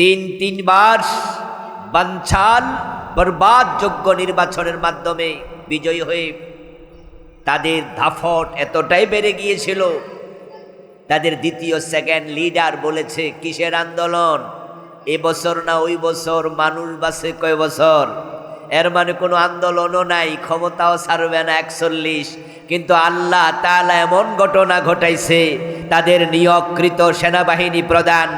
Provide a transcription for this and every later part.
তিন তিনবার বাঞ্ছাল বরবাদযোগ্য নির্বাচনের মাধ্যমে বিজয়ী হয়ে তাদের ধাফট এতটাই বেড়ে গিয়েছিল। তাদের দ্বিতীয় সেকেন্ড লিডার বলেছে, কিসের আন্দোলন? এ বছর না ওই বছর? মানুষ বাসে কয় বছর? এর মানে কোনো আন্দোলনও নাই, ক্ষমতাও ছাড়বে না একচল্লিশ। কিন্তু আল্লাহ তাআলা এমন ঘটনা ঘটাইছে, তাদের নিয়োগকৃত সেনাবাহিনী প্রধান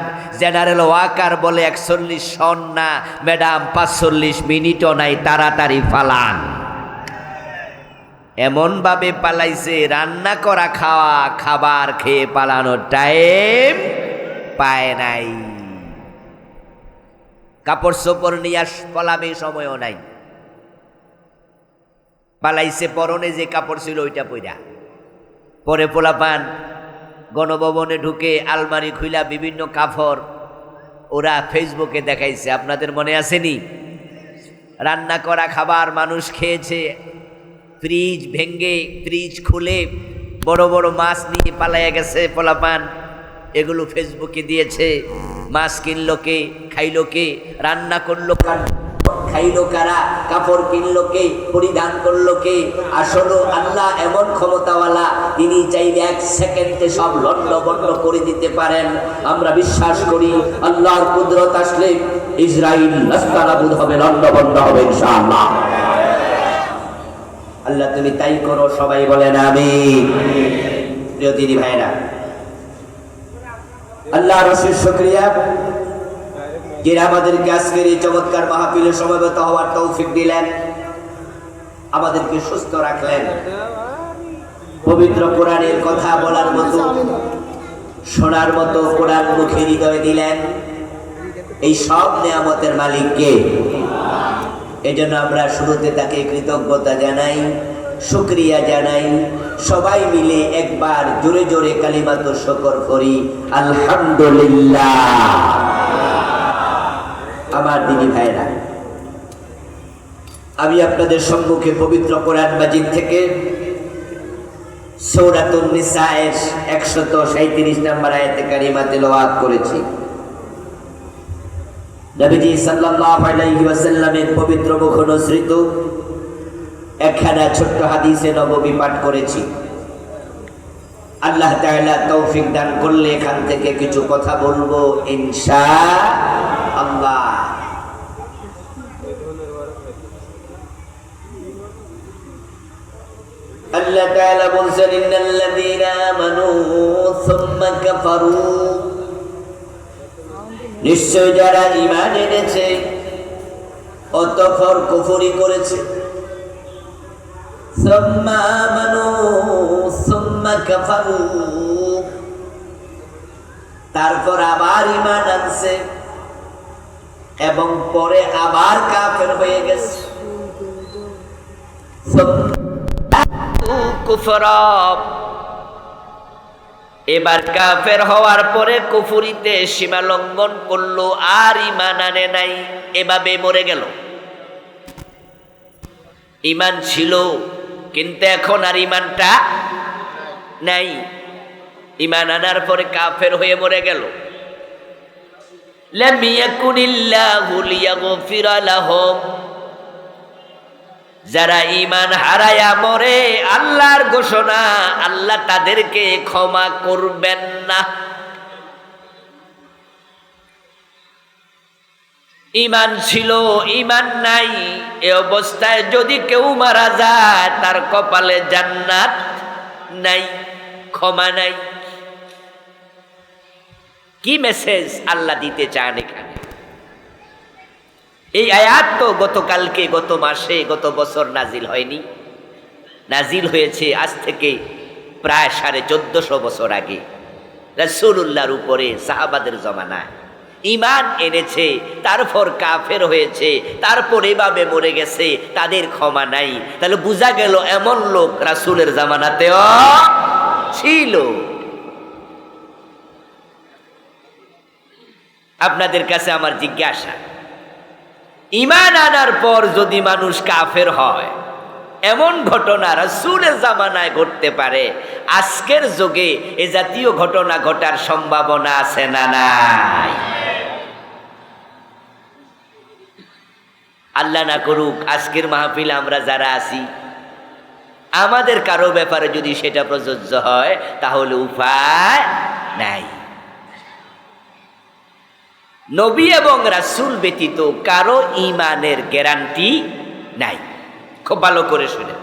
জেনারেল ওয়াকার বলে একচল্লিশ সন না, ম্যাডাম পাঁচচল্লিশ মিনিটও নাই, তাড়াতাড়ি ফালান এমনভাবে পালাইছে, রান্না করা খাওয়া, খাবার খেয়ে পালানোর টাইম পায় নাই। কাপড় চোপড় নিয়ে পলাবে সময়ও নাই। পালাইছে পরনে যে কাপড় ছিল, ওইটা পইরা। পরে পোলা পান গণভবনে ঢুকে আলমারি খুইলা বিভিন্ন কাপড় ওরা ফেসবুকে দেখাইছে। আপনাদের মনে আসেনি রান্না করা খাবার মানুষ খেয়েছে, ফ্রিজ ভেঙ্গে ফ্রিজ খুলে বড় বড় মাছ নিয়ে পালাইয়া গেছে পোলাপান। এগুলো ফেসবুকে দিয়েছে, মাছ কিনলো কে, খাইলো কে, রান্না করল কার খাইলো কারা? কাপড় কিনলো কে? পরিধান করল কে? আসলে আল্লাহ এমন ক্ষমতাওয়ালা, তিনি চাইলে এক সেকেন্ডে সব লন্ড বন্ড করে দিতে পারেন। আমরা বিশ্বাস করি, আল্লাহর কুদরত আসলে ইসরায়েল নাস্তানাবুদ হবে লন্ড বন্ড হবে, ইনশাআল্লাহ। আল্লাহ, তুমি তাই করো, সবাই বলেন আমি প্রিয় দিদি ভাইরা আল্লাহ রসুল শুক্রিয়া। যিনি আমাদেরকে আজকের এই চমৎকার মাহফিলে সমবেত হওয়ার তৌফিক দিলেন, আমাদেরকে সুস্থ রাখলেন। পবিত্র কোরআনের কথা বলার মতো, শোনার মতো কোরআন মুখে হৃদয় দিলেন। এই সব মালিককে এজন্য আমরা শুরুতে তাকে কৃতজ্ঞতা জানাই, শুক্রিয়া জানাই। সবাই মিলে একবার জোরে জোরে কালিমাত শকর করি, আলহামদুলিল্লাহ। আমার দিদি ভাইরা। আমি আপনাদের সম্মুখে পবিত্র কোরআন মাজিদ থেকে নিসায়ের একশত সাঁত্রিশ কারিমা করেছি। নবীজি পবিত্র একখানা ছোট্ট হাদিসে নববী পাঠ করেছি। আল্লাহ তাআলা তৌফিক দান করলে এখান থেকে কিছু কথা বলব ইনশা আল্লাহ। আল্লাহ তাআলা বলছেন, ইন্নাল্লাযীনা আমানু সুম্মা কাফারু। নিশ্চয় যারা ইমান এনেছে, অতঃপর কুফরি করেছে। সুম্মা আমানু সুম্মা কাফারু। তারপর আবার ইমান আনছে এবং পরে আবার কাফের হয়ে গেছে। কুফরব এবার কাফের হওয়ার পরে কুফুরিতে সীমা লঙ্ঘন করল, আর ইমান আনে নাই, এভাবে মরে গেল। ইমান ছিল, কিন্তু এখন আর ইমানটা নাই। ইমান আনার পরে কাফের হয়ে মরে গেল। লাম ইয়াকুনিল্লাহু লিয়াগফিরা লাহুম। যারা ইমান হারায়া মরে, আল্লাহর ঘোষণা, আল্লাহ তাদেরকে ক্ষমা করবেন না। ইমান ছিল ইমান নাই, এ অবস্থায় যদি কেউ মারা যায়, তার কপালে জান্নাত নাই, ক্ষমা নাই। কি মেসেজ আল্লাহ দিতে চান এখানে? এই আয়াত তো গতকালকে, গত মাসে, গত বছর নাজিল হয়নি। নাজিল হয়েছে আজ থেকে প্রায় সাড়ে চোদ্দশো বছর আগে। রসুল্লাহর উপরে, সাহাবাদের জমানায়। ইমান এনেছে, তারপর কাফের হয়েছে, তারপর এভাবে মরে গেছে, তাদের ক্ষমা নাই। তাহলে বোঝা গেল এমন লোক রাসুলের জামানাতেও ছিল। আপনাদের কাছে আমার জিজ্ঞাসা ইমান আনার পর যদি মানুষ কাফের হয়, এমন ঘটনা রাসুলের জামানায় ঘটতে পারে। আজকের যুগে এ জাতীয় ঘটনা ঘটার সম্ভাবনা আছে না নাই? আল্লাহ না করুক, আজকের মাহফিল আমরা যারা আছি, আমাদের কারও ব্যাপারে যদি সেটা প্রযোজ্য হয়, তাহলে উপায় নাই। নবী এবং রাসূল ব্যতীত কারও ইমানের গ্যারান্টি নাই। খুব ভালো করে শুনে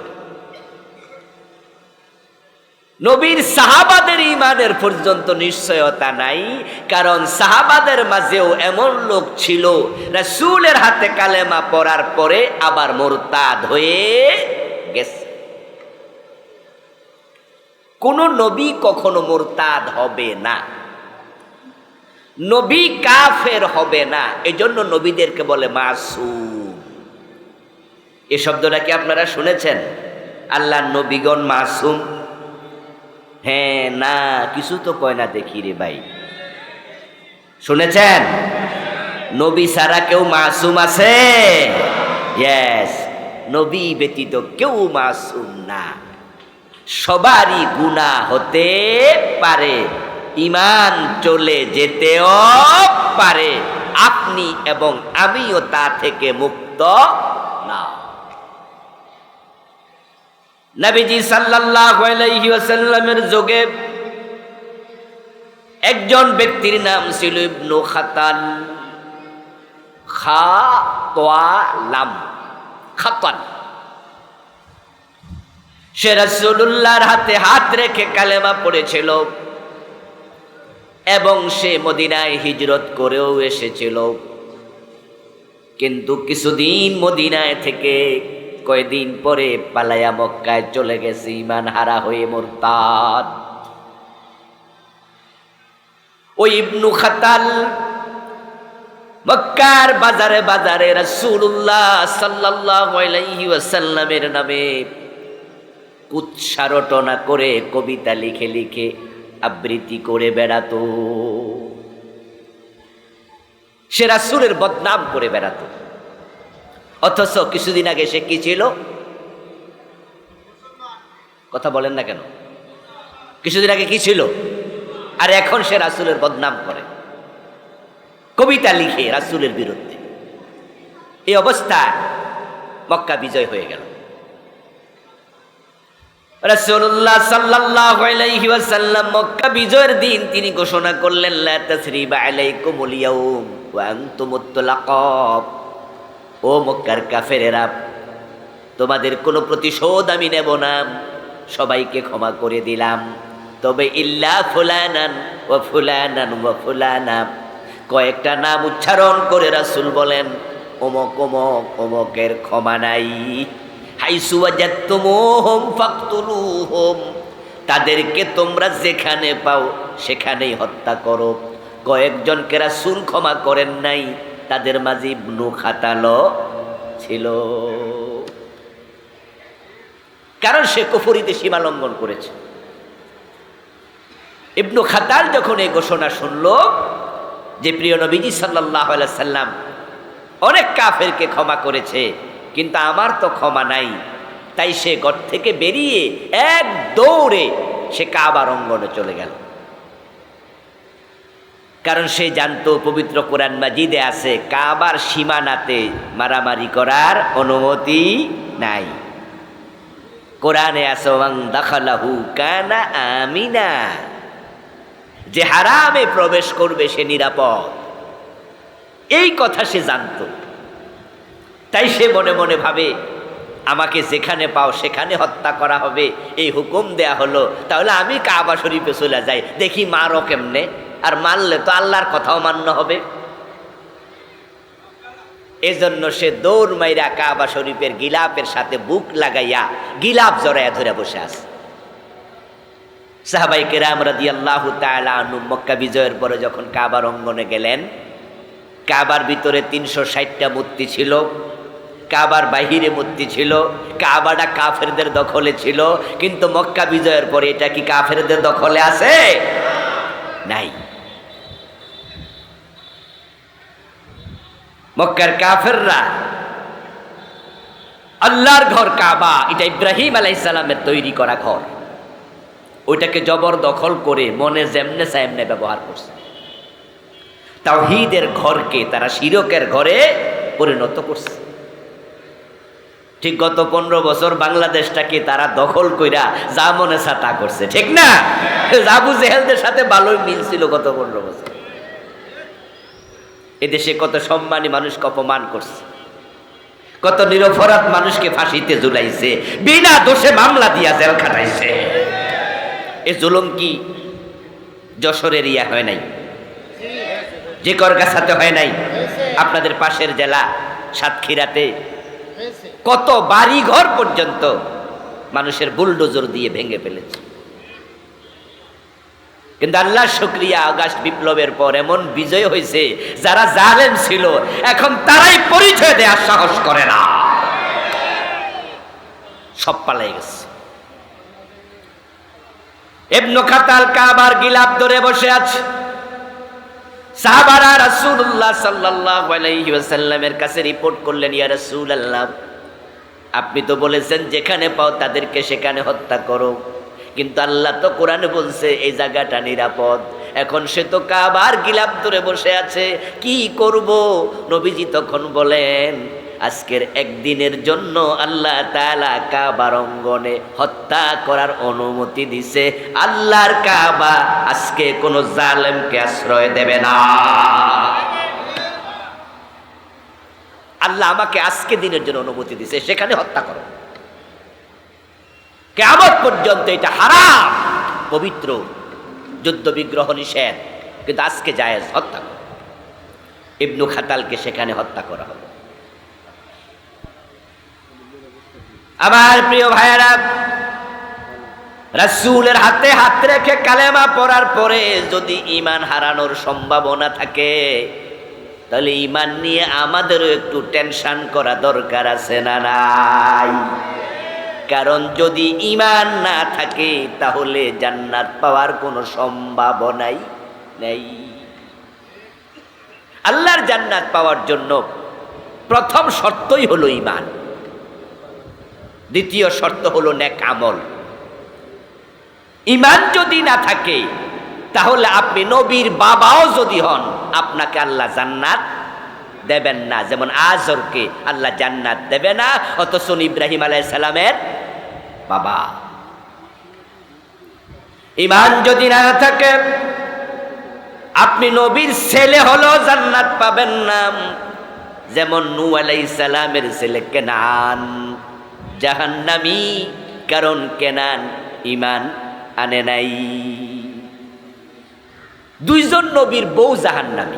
নবীর সাহাবাদের ইমানের পর্যন্ত নিশ্চয়তা নাই, কারণ সাহাবাদের মাঝেও এমন লোক ছিল, রাসূলের হাতে কালেমা পড়ার পরে আবার মোরতাদ হয়ে গেছে। কোন নবী কখনো মোরতাদ হবে না। নবী কাফের হবে না, এজন্য নবীদেরকে বলে মাসুম। এ শব্দটা কি আপনারা শুনেছেন? আল্লাহ নবীগণ মাসুম? হ্যাঁ না, কিছু তো কয় না দেখি রে ভাই। শুনেছেন? নবী ছাড়া কেউ মাসুম আছে? ইয়েস নবী ব্যতীত কেউ মাসুম না। সবারই গুণা হতে পারে। ইমান চলে যেতেও পারে। আপনি এবং আমিও তা থেকে মুক্ত না। নবীজি সাল্লাল্লাহু আলাইহি ওয়াসাল্লামের যুগে একজন ব্যক্তির নাম ছিল ইবনু খাতান খা তোয়া লাম খাতান সে রাসূলুল্লাহর হাতে হাত রেখে কালেমা পড়েছিল। এবং সে মদিনায় হিজরত করেও এসেছিল। কিন্তু কিছুদিন মদিনায় থেকে কয়দিন পরে পালায়া মক্কায় চলে গেছে ইমান হারা হয়ে মোরতাদ। ওই ইবনু খাতাল, মক্কার বাজারে বাজারে রাসূলুল্লাহ সাল্লাল্লাহু আলাইহি ওয়াসাল্লামের নামে কুৎসারটনা করে কবিতা লিখে লিখে আবৃত্তি করে বেড়াতো। সে রাসূলের বদনাম করে বেড়াতো। অথচ কিছুদিন আগে সে কি ছিল? কথা বলেন না কেন? কিছুদিন আগে কি ছিল? আর এখন সে রাসূলের বদনাম করে। কবিতা লিখে রাসূলের বিরুদ্ধে। এই অবস্থা মক্কা বিজয় হয়ে গেল। মক্কা বিজয়ের দিন তিনি ঘোষণা করলেন ও মক্কার কাফেরেরা, তোমাদের কোনো প্রতিশোধ আমি নেব না, সবাইকে ক্ষমা করে দিলাম। তবে ইল্লা ফুলানান ও ফুলানান ও ফুলানা। কয়েকটা নাম উচ্চারণ করে রাসূল বলেন, অমক অমক, অমকের ক্ষমা নাই। তাদেরকে তোমরা যেখানে পাও সেখানেই হত্যা করো। কয়েকজনকে রাসূল ক্ষমা করেন নাই, তাদের মাঝে ইবনু খাতালো ছিল। কারণ সে কুফরিতে সীমা লঙ্ঘন করেছে। ইবনু খাতাল যখন এই ঘোষণা শুনল যে প্রিয় নবীজি সাল্লাহ সাল্লাম অনেক কাফেরকে ক্ষমা করেছে কিন্তু আমার তো ক্ষমা নাই। তাই সে ঘর থেকে বেরিয়ে এক দৌড়ে সে কাবার অঙ্গনে চলে গেল। কারণ সে জানতো পবিত্র কোরআন মাজিদে আছে, কাবার সীমানাতে মারামারি করার অনুমতি নাই। কোরআনে আছে, ওয়াং দাখালাহু কানা আমিনা। যে হারামে প্রবেশ করবে সে নিরাপদ। এই কথা সে জানতো। তাই সে মনে মনে ভাবে, আমাকে যেখানে পাও সেখানে হত্যা করা হবে। এই হুকুম দেয়া হলো। তাহলে আমি কাবা শরীফে চলে যাই। দেখি মারও কেমনে? আর মারলে তো আল্লাহর কথাও মান্য হবে। এজন্য সে দৌড় মাইরা কাবা শরীফের গিলাপের সাথে বুক লাগাইয়া গিলাপ জড়াইয়া ধরে বসে আছে। সাহাবাই কেরাম রাদি আল্লাহ মক্কা বিজয়ের পরে যখন কাবার অঙ্গনে গেলেন, কাবার ভিতরে তিনশো ষাটটা মূর্তি ছিল। কাবার বাহিরে মূর্তি ছিল, কাবাটা কাফেরদের দখলে ছিল, কিন্তু মক্কা বিজয়ের পরে এটা কি কাফেরদের দখলে আছে? নাই। মক্কার কাফেররা, আল্লাহর ঘর কাবা, এটা ইব্রাহিম আলাইসালামের তৈরি করা ঘর। ওইটাকে জবর দখল করে মনে যেমনে সামনে ব্যবহার করছে। তাওহিদের ঘরকে তারা শিরকের ঘরে পরিণত করছে। ঠিক গত পনেরো বছর বাংলাদেশটাকে তারা দখল কইরা যা মনে তা করছে, ঠিক না? আবু জেহেলদের সাথে ভালোই মিল ছিল গত পনেরো বছর। এদেশে কত সম্মানী মানুষকে অপমান করছে, কত নিরপরাধ মানুষকে ফাঁসিতে ঝুলাইছে, বিনা দোষে মামলা দিয়া জেল খাটাইছে। এ জুলুম কি যশোরের ইয়া হয় নাই? যে করগাছাতে হয় নাই? আপনাদের পাশের জেলা সাতক্ষীরাতে কত বাড়ি ঘর পর্যন্ত মানুষের বুলডোজর দিয়ে ভেঙে ফেলেছে। কিন্তু আল্লাহ শুক্রিয়া আগস্ট বিপ্লবের পর এমন বিজয় হয়েছে, যারা জালেম ছিল, এখন তারাই পরিচয় দেওয়ার সাহস করে না। সব পালাই গেছে। এবনু খাতাল কাবার গিলাপ ধরে বসে আছে। সাহাবারা রাসূলুল্লাহ সাল্লাল্লাহু আলাইহি ওয়াসাল্লামের কাছে রিপোর্ট করলেন, ইয়া রাসূলুল্লাহ আপনি তো বলেছেন, যেখানে পাও তাদেরকে সেখানে হত্যা করো। কিন্তু আল্লাহ তো কোরআনে বলছে, এই জায়গাটা নিরাপদ। এখন সে তো কাবার গিলাপ ধরে বসে আছে, কি করব? নবীজি তখন বলেন, আজকের একদিনের জন্য আল্লাহ তাআলা কাবার অঙ্গনে হত্যা করার অনুমতি দিছে। আল্লাহর কাবা আজকে কোনো জালেমকে আশ্রয় দেবে না। আল্লাহ আমাকে আজকে দিনের জন্য অনুমতি দিছে সেখানে হত্যা করো। কেমন পর্যন্ত এটা হারাম, পবিত্র যুদ্ধ বিগ্রহ নিষেধ, কিন্তু আজকে জায়েজ, হত্যা করো। ইবনু খাতালকে সেখানে হত্যা করা হবে আমার প্রিয় ভাইয়েরা, রাসূলের হাতে হাত রেখে কালেমা পড়ার পরে যদি ইমান হারানোর সম্ভাবনা থাকে তাহলে ইমান নিয়ে আমাদেরও একটু টেনশন করা দরকার আছে না নাই? কারণ যদি ইমান না থাকে, তাহলে জান্নাত পাওয়ার কোনো সম্ভাবনাই নেই আল্লাহর জান্নাত পাওয়ার জন্য প্রথম শর্তই হলো ইমান দ্বিতীয় শর্ত হলো নেক আমল। ইমান যদি না থাকে তাহলে আপনি নবীর বাবাও যদি হন, আপনাকে আল্লাহ জান্নাত দেবেন না। যেমন আজরকে আল্লাহ জান্নাত দেবে না, অথচ ইব্রাহিম আলাই সালামের বাবা। ইমান যদি না থাকে, আপনি নবীর ছেলে হলো জান্নাত পাবেন না। যেমন নু আলাই সালামের ছেলে কেনান, জাহান্নামি কারণ কেনান ইমান আনে নাই। দুইজন নবীর বউ জাহান্নামি।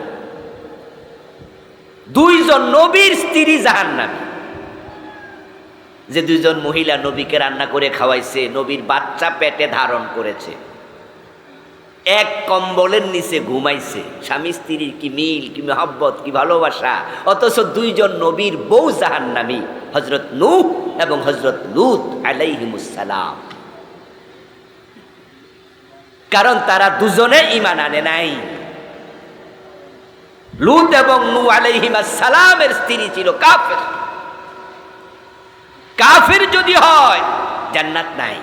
দুইজন নবীর স্ত্রী জাহান্নামি। যে দুইজন মহিলা নবীকে রান্না করে খাওয়াইছে, নবীর বাচ্চা পেটে ধারণ করেছে। এক কম্বলের নিচে ঘুমাইছে। স্বামী স্ত্রীর কি মিল, কি মহব্বত, কি ভালোবাসা? অথচ দুইজন নবীর বউ জাহান্নামি হজরত নূহ এবং হজরত লুত আলাইহিমুসালাম কারণ তারা দুজনে ইমান আনে নাই। লুত এবং নু আলাইহিমা সালামের স্ত্রী ছিল কাফের। কাফের যদি হয়, জান্নাত নাই।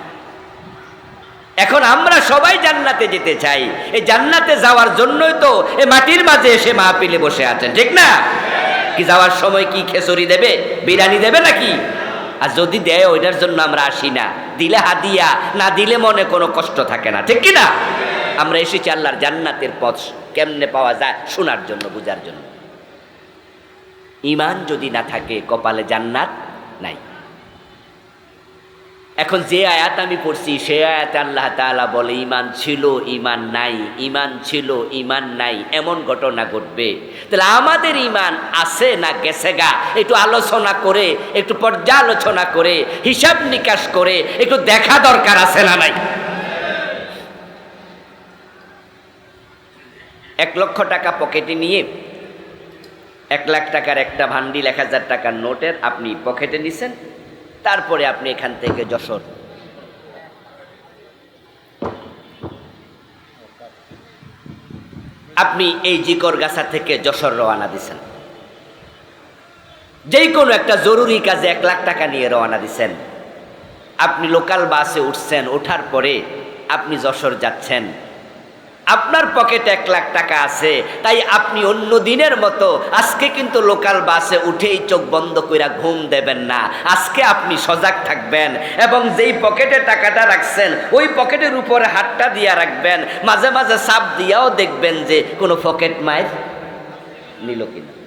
এখন আমরা সবাই জান্নাতে যেতে চাই। এই জান্নাতে যাওয়ার জন্যই তো এ মাটির মাঝে এসে মাহপিলে বসে আছেন, ঠিক না? কি যাওয়ার সময় কি খেসরি দেবে, বিরিয়ানি দেবে নাকি? আর যদি দেয় ওইটার জন্য আমরা আসি না। দিলে হাদিয়া, না দিলে মনে কোনো কষ্ট থাকে না। ঠিক কিনা? আমরা এসেছি আল্লাহর জান্নাতের পথ কেমনে পাওয়া যায় শোনার জন্য, বুঝার জন্য। ইমান যদি না থাকে, কপালে জান্নাত নাই। এখন যে আয়াত আমি পড়ছি, সে আয়াত আল্লাহ তালা বলে, ইমান ছিল, ইমান নাই, ইমান ছিল, ইমান নাই, এমন ঘটনা ঘটবে। তাহলে আমাদের ইমান আছে না গেছে গা? একটু আলোচনা করে, একটু পর্যালোচনা করে, হিসাব নিকাশ করে, একটু দেখা দরকার আছে না নাই? এক লক্ষ টাকা পকেটে নিয়ে, এক লাখ টাকার একটা ভান্ডিল এক হাজার টাকার নোটের আপনি পকেটে নিছেন তারপরে আপনি এখান থেকে যশোর। আপনি এই জিকরগাছা থেকে যশোর রওনা দিছেন। যেই কোনো একটা জরুরি কাজে এক লাখ টাকা নিয়ে রওনা দিছেন। আপনি লোকাল বাসে উঠছেন, ওঠার পরে আপনি যশোর যাচ্ছেন। আপনার পকেটে এক লাখ টাকা আছে, তাই আপনি অন্য দিনের মতো আজকে কিন্তু লোকাল বাসে উঠেই চোখ বন্ধ কইরা ঘুম দেবেন না। আজকে আপনি সজাগ থাকবেন এবং যেই পকেটে টাকাটা রাখছেন, ওই পকেটের উপরে হাতটা দিয়া রাখবেন, মাঝে মাঝে সাপ দিয়াও দেখবেন যে কোনো পকেট মায়ের নিল কিনা।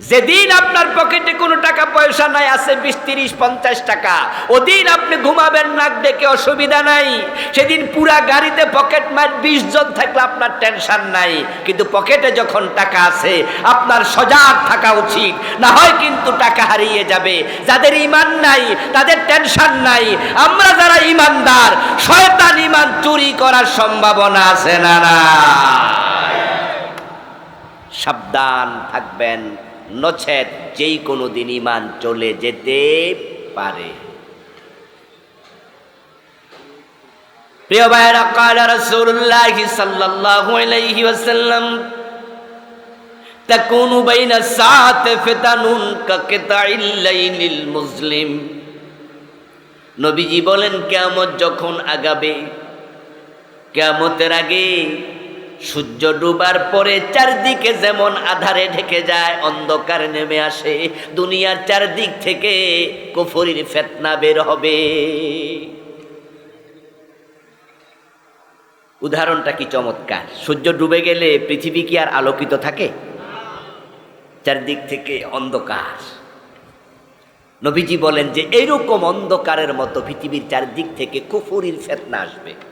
যেদিন আপনার পকেটে কোনো টাকা, পয়সা নাই, আছে বিশ, তিরিশ, পঞ্চাশ টাকা, ওদিন আপনি ঘুমাবেন নাক ডেকে অসুবিধা নাই। সেদিন পুরা গাড়িতে পকেট মার বিশ জন থাকলে আপনার টেনশন নাই। কিন্তু পকেটে যখন টাকা আছে, আপনার সজাগ থাকা উচিত। না হয় কিন্তু টাকা হারিয়ে যাবে। যাদের ইমান নাই, তাদের টেনশন নাই। আমরা যারা ইমানদার, শয়তান ইমান চুরি করার সম্ভাবনা আছে না না সাবধান থাকবেন। নছেদ, যেই কোনো দিন ইমান চলে যেতে পারে। প্রিয় ভাইরা কাল রাসূলুল্লাহ সাল্লাল্লাহু আলাইহি ওয়াসাল্লাম, তাকুনু বাইনা সাত ফিতানুন কাকিতাইল লাইলিল মুসলিম। নবীজি বলেন, কিয়ামত যখন আগাবে, কিয়ামতের আগে সূর্য ডুবার পরে চারদিকে যেমন আধারে ঢেকে যায়, অন্ধকার নেমে আসে। দুনিয়ার চারদিক থেকে কুফরির ফেতনা বের হবে। উদাহরণটা কি চমৎকার? সূর্য ডুবে গেলে পৃথিবী কি আর আলোকিত থাকে? চারদিক থেকে অন্ধকার। নবীজি বলেন যে, এইরকম অন্ধকারের মতো পৃথিবীর চারদিক থেকে কুফুরির ফেতনা আসবে।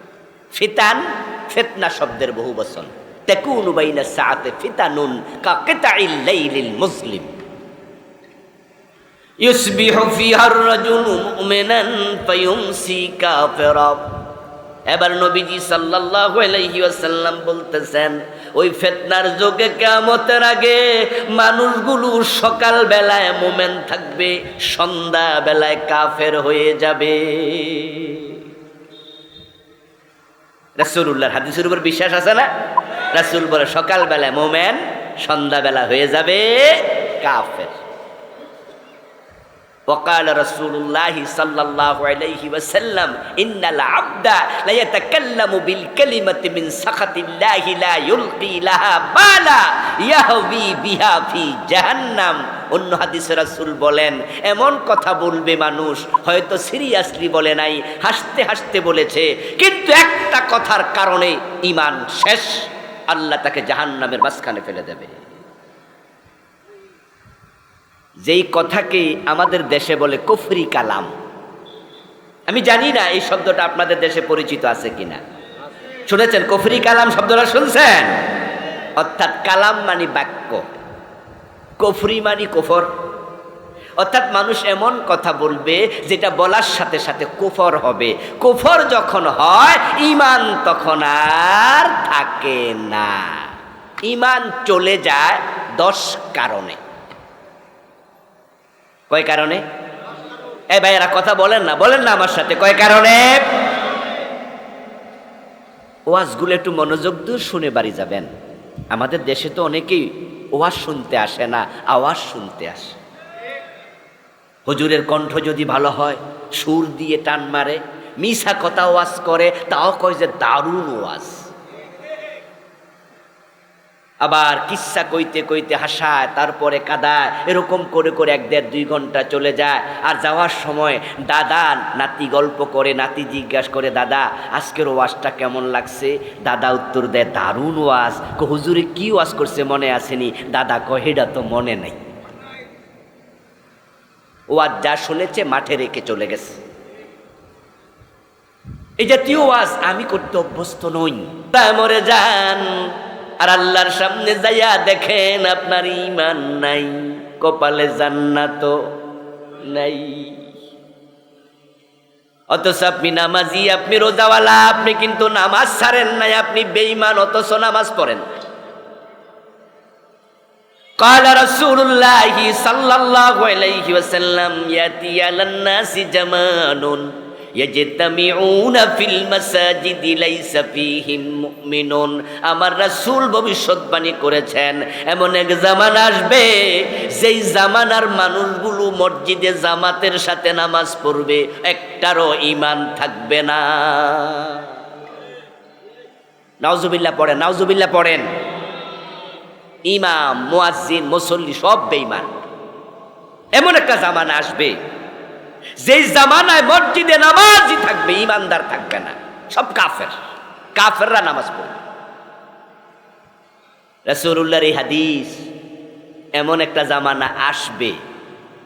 ফিতান, ফেতনা শব্দের বহু বচন। তেকুন মুসলিম। এবার নবীজি সাল্লাল্লাহু বলতেছেন, ওই ফেতনার যুগে কিয়ামতের আগে মানুষগুলো সকাল বেলায় মোমেন থাকবে সন্ধ্যা বেলায় কাফের হয়ে যাবে। রাসূলুল্লাহর হাদিসের উপর বিশ্বাস আছে না? রাসুল বলে সকালবেলায় মোমেন সন্ধ্যাবেলা হয়ে যাবে কাফের। وقال رسول الله صلى الله عليه وسلم إن العبد لا يتكلم بالكلمة من سخط الله لا يلقي لها بالا يهوي بها في جهنم অন্য হাদিসে রাসূল বলেন এমন কথা বলবে মানুষ হয়তো সিরিয়াসলি বলে নাই হাসতে হাসতে বলেছে কিন্তু একটা কথার কারণে ইমান শেষ আল্লাহ তাকে জাহান্নামের মাঝখানে ফেলে দেবে যেই কথাকে আমাদের দেশে বলে কুফরি কালাম। আমি জানি না এই শব্দটা আপনাদের দেশে পরিচিত আছে কিনা। শুনেছেন কুফরি কালাম শব্দটা শুনছেন? অর্থাৎ কালাম মানে বাক্য। কফরি মানি কুফর। অর্থাৎ মানুষ এমন কথা বলবে যেটা বলার সাথে সাথে কুফর হবে। কুফর যখন হয় ইমান তখন আর থাকে না। ইমান চলে যায় দশ কারণে। কয় কারণে? এই ভাইয়েরা, কথা বলেন না বলেন না আমার সাথে, কয় কারণে? ওয়াজগুলো একটু মনোযোগ দিয়ে শুনে বাড়ি যাবেন। আমাদের দেশে তো অনেকেই ওয়াজ শুনতে আসে না, আওয়াজ শুনতে আসে। হুজুরের কণ্ঠ যদি ভালো হয়, সুর দিয়ে টান মারে, মিশা কথা ওয়াজ করে, তাও কয় যে দারুণ ওয়াজ। আবার কিচ্ছা কইতে কইতে হাসায়, তারপরে কাদায়, এরকম করে করে এক দেড় দুই ঘণ্টা চলে যায়। আর যাওয়ার সময় দাদা, নাতি গল্প করে, নাতি জিজ্ঞাসা করে, দাদা, আজকের ওয়াজটা কেমন লাগছে? দাদা উত্তর দেয়, দারুণ ওয়াজ। হুজুরে কি ওয়াজ করছে মনে আসেনি? দাদা কহেডা তো মনে নেই। ওয়াজ যা শুনেছে, মাঠে রেখে চলে গেছে। এই জাতীয় ওয়াজ আমি করতে অভ্যস্ত নই। তাই মরে যান আর আল্লাহর সামনে যাইয়া দেখেন আপনার ইমান নাই কপালে জান্নাত নাই অথচ আপনি নামাজি আপনি রোজাওয়ালা আপনি কিন্তু নামাজ ছাড়েন নাই আপনি বেঈমান অথচ নামাজ পড়েন قال رسول الله صلى الله عليه وسلم يأتي على الناس زمان আমার রাসুল ভবিষ্যৎবাণী করেছেন, এমন এক জামান আসবে, যেই জামানার মানুষগুলো মসজিদে জামাতের সাথে নামাজ পড়বে, একটারও ইমান থাকবে না। নাওজুবিল্লা পড়েন নাওজুবিল্লা পড়েন। ইমাম মোয়াজিন মুসল্লি সব বেইমান এমন একটা জামানা আসবে যেই জামানায় মসজিদে নামাজই থাকবে ইমানদার থাকবে না। সব কাফের। কাফেররা নামাজ পড়বে। রাসূলুল্লাহর এই হাদিস এমন একটা জামানা আসবে।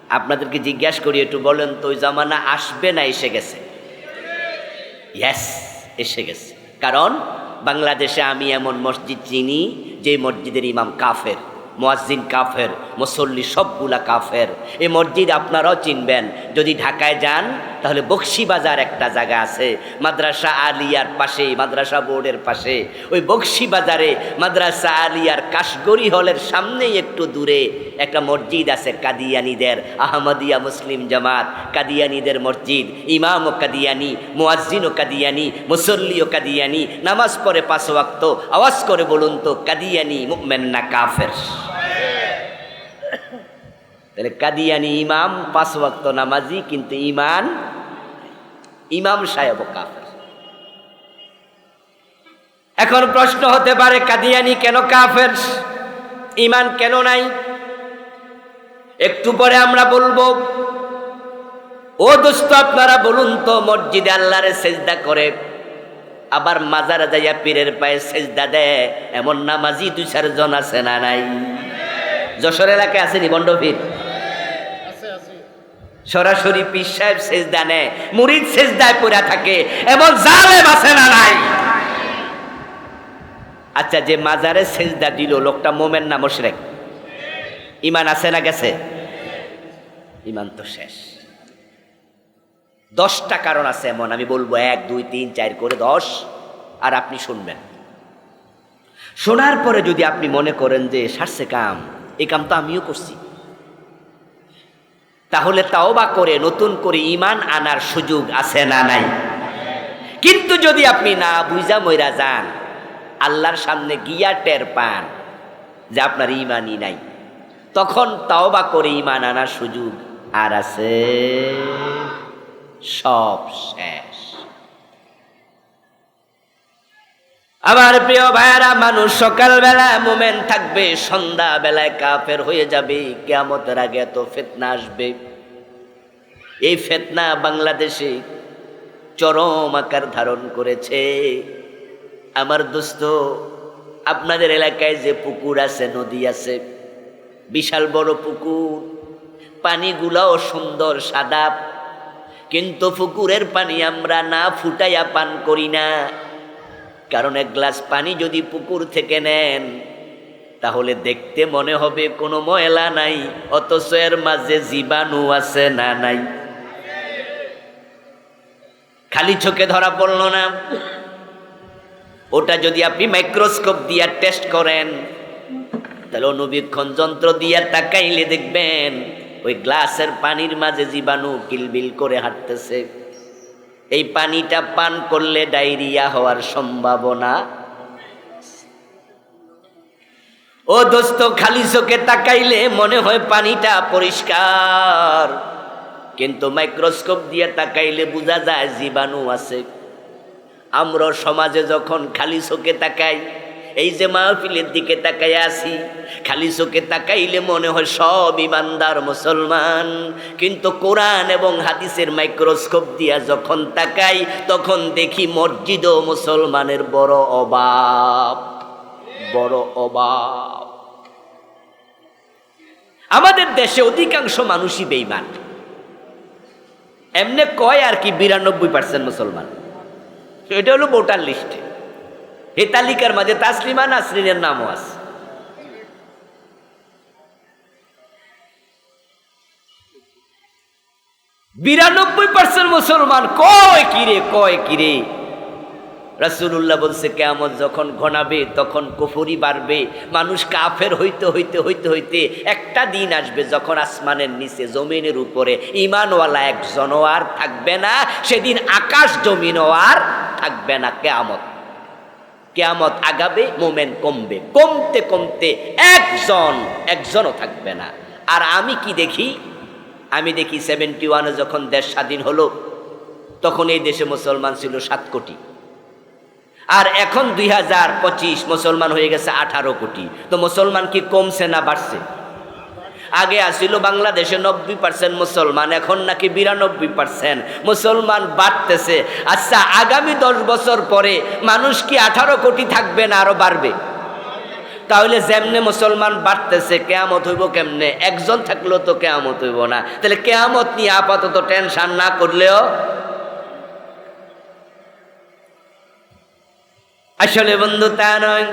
আপনাদেরকে জিজ্ঞাসা করি, একটু বলেন তো, ওই জামানা আসবে না এসে গেছে? ইয়েস এসে গেছে। কারণ বাংলাদেশে আমি এমন মসজিদ চিনি যে মসজিদের ইমাম কাফের। মুয়াজ্জিন কাফের মুসল্লি সবগুলা কাফের। এই মসজিদ আপনারাও চিনবেন। যদি ঢাকায় যান তাহলে বক্সিবাজার একটা জায়গা আছে, মাদ্রাসা আলিয়ার পাশে, মাদ্রাসা বোর্ডের পাশে। ওই বক্সিবাজারে মাদ্রাসা আলিয়ার কাশগরি হলের সামনেই একটু দূরে একটা মসজিদ আছে কাদিয়ানিদের, আহমদিয়া মুসলিম জামাত, কাদিয়ানিদের মসজিদ। ইমাম ও কাদিয়ানি, মুয়াজ্জিন ও কাদিয়ানি, মুসল্লি ও কাদিয়ানি, নামাজ পড়ে পাঁচ ওয়াক্ত, আওয়াজ করে বলুন তো, কাদিয়ানি মুকমেন না কাফের? তাহলে কাদিয়ানি ইমাম, পাঁচ ওয়াক্ত নামাজি, কিন্তু ইমান ইমাম সাহেব কাফের। এখন প্রশ্ন হতে পারে, কাদিয়ানি কেন কাফের? ইমান কেন নাই? একটু পরে আমরা বলব, ও দোস্ত আপনারা বলুন তো, মসজিদে আল্লাহরে সেজদা করে, আবার মাজারে যাইয়া পীরের পায়ে সেজদা দেয়, এমন নামাজি দুই চারজন আছে না নাই? যশোর এলাকায় আছে নিবন্ধভীর সরাসরি পীর সাহেব সেজদা নেয়, মুরিদ সেজদায় পড়া থাকে, এমন জালেম আছে না নাই? আচ্ছা যে মাজারে সেজদা দিল, লোকটা মোমেন না মোশরেক? ইমান আছে না গেছে? ইমান তো শেষ। দশটা কারণ আছে এমন, আমি বলব এক, দুই, তিন, চার করে দশ, আর আপনি শুনবেন। শোনার পরে যদি আপনি মনে করেন যে সারছে কাম এই কাম তো আমিও করছি। তাহলে তাও বা করে, নতুন করে ইমান আনার সুযোগ আছে না নাই? কিন্তু যদি আপনি না বুঝা মইরা যান, আল্লাহর সামনে গিয়া টের পান যে আপনার ইমানই নাই, তখন তাও বা করে ইমান আনার সুযোগ আর আছে? সব শেষ। আমার প্রিয় ভাইয়ারা, মানুষ সকালবেলা মোমেন থাকবে সন্ধ্যা বেলায় কাফের হয়ে যাবে, কেয়ামতের আগে এত ফেতনা আসবে। এই ফেতনা বাংলাদেশে চরম আকার ধারণ করেছে। আমার দোস্ত, আপনাদের এলাকায় যে পুকুর আছে, নদী আছে, বিশাল বড় পুকুর, পানিগুলাও সুন্দর, সাদা, কিন্তু পুকুরের পানি আমরা না ফুটাইয়া পান করি না। কারণ এক গ্লাস পানি যদি পুকুর থেকে নেন, তাহলে দেখতে মনে হবে কোনো ময়লা নাই, অথচ এর মাঝে জীবাণু আছে না নাই। খালি চোখে ধরা পড়ল না। ওটা যদি আপনি মাইক্রোস্কোপ দিয়া টেস্ট করেন, তাহলে অনুবীক্ষণ যন্ত্র দিয়া তাকাইলে দেখবেন, ওই গ্লাসের পানির মাঝে জীবাণু কিলবিল করে হাঁটতেছে। এই পানিটা পান করলে ডায়রিয়া হওয়ার সম্ভাবনা। ও দোস্ত, খালি চোখে তাকাইলে মনে হয় পানিটা পরিষ্কার। কিন্তু মাইক্রোস্কোপ দিয়ে তাকাইলে বোঝা যায় জীবাণু আছে। আমরা সমাজে যখন খালি চোখে তাকাই এই যে মাহফিলের দিকে তাকাই আসি খালি চোখে তাকাইলে মনে হয় সব ইমানদার মুসলমান। কিন্তু কোরআন এবং হাদিসের মাইক্রোস্কোপ দিয়া যখন তাকাই, তখন দেখি মসজিদ ও মুসলমানের বড় অভাব। বড় অভাব। আমাদের দেশে অধিকাংশ মানুষই বেইমান এমনি কয় আর কি বিরানব্বই পার্সেন্ট মুসলমান। এটা হলো ভোটার লিস্টে। এই তালিকার মাঝে তাসলিমা নাসরিনের নামও আছে। বিরানব্বই পার্সেন্ট মুসলমান, কয় কিরে কয় কিরে রাসূলুল্লাহ বলছে, কেয়ামত যখন ঘনাবে, তখন কুফরি বাড়বে, মানুষ কাফের হইতে হইতে হইতে হইতে একটা দিন আসবে যখন আসমানের নিচে, জমিনের উপরে ইমানওয়ালা একজনও আর থাকবে না, সেদিন আকাশ জমিনও আর থাকবে না, কেয়ামত। কেয়ামত আগাবে, মোমেন কমবে। কমতে কমতে একজন, একজনও থাকবে না। আর আমি কি দেখি? আমি দেখি সেভেন্টি ওয়ানে যখন দেশ স্বাধীন হলো, তখন এই দেশে মুসলমান ছিল সাত কোটি। আর এখন দুই হাজার পঁচিশ মুসলমান হয়ে গেছে আঠারো কোটি। তো মুসলমান কি কমছে না বাড়ছে? আগে আসিল বাংলাদেশে নব্বই পার্সেন্ট মুসলমান, এখন নাকি বিরানব্বই পার্সেন্ট মুসলমান বাড়তেছে। আচ্ছা আগামী দশ বছর পরে মানুষ কি আঠারো কোটি থাকবে না আরও বাড়বে? তাহলে যেমনে মুসলমান বাড়তেছে, কেয়ামত হইব কেমনে? একজন থাকলেও তো কেয়ামত হইব না। তাহলে কেয়ামত নিয়ে আপাতত টেনশন না করলেও আসলে বন্ধু তা নয়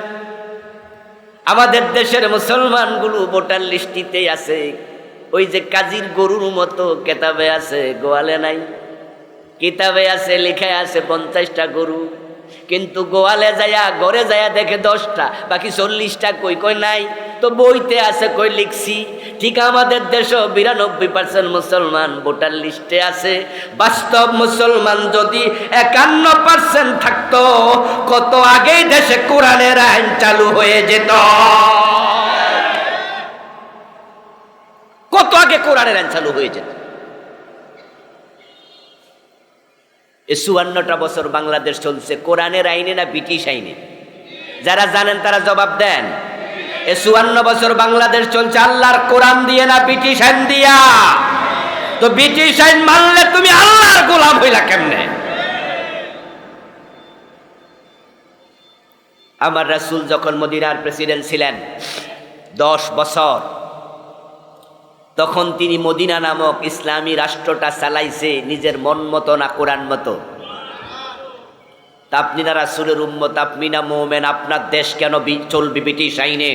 আমাদের দেশের মুসলমানগুলো ভোটার লিস্টিতে আছে। ওই যে কাজীর গরুর মতো কেতাবে আছে, গোয়ালে নাই? কিতাবে আছে, লেখায় আছে পঞ্চাশটা গরু। কিন্তু গোয়ালে যায়া, ঘরে যায়া দেখে দশটা, বাকি চল্লিশটা কই কই নাই? তো বইতে আছে, কই লিখছি। ঠিক আমাদের দেশও বিরানব্বই পার্সেন্ট মুসলমান ভোটার লিস্টে আছে। বাস্তব মুসলমান যদি একান্ন পার্সেন্ট থাকতো, কত আগেই দেশে কোরআনের আইন চালু হয়ে যেত। কত আগে কোরআনের আইন চালু হয়ে যেত? এ চুয়ান্নটা বছর বাংলাদেশ চলছে, কোরআনের আইনে না ব্রিটিশ আইনে? যারা জানেন তারা জবাব দেন। এ চুয়ান্ন বছর বাংলাদেশ চলছে, আল্লাহর কোরআন দিয়ে না ব্রিটিশ আইন দিয়া? তো ব্রিটিশ আইন মানলে তুমি আল্লাহর গোলাম হইলা কেমনে? আমার রাসূল যখন মদিনার প্রেসিডেন্ট ছিলেন, দশ বছর তখন তিনি মদিনা নামক ইসলামী রাষ্ট্রটা চালাইছে নিজের মন মতো না কোরআন মতো। তা আপনি না রাসুলের উম্মত, আপনি না মোমেন, আপনার দেশ কেন চলবে ব্রিটিশ আইনে?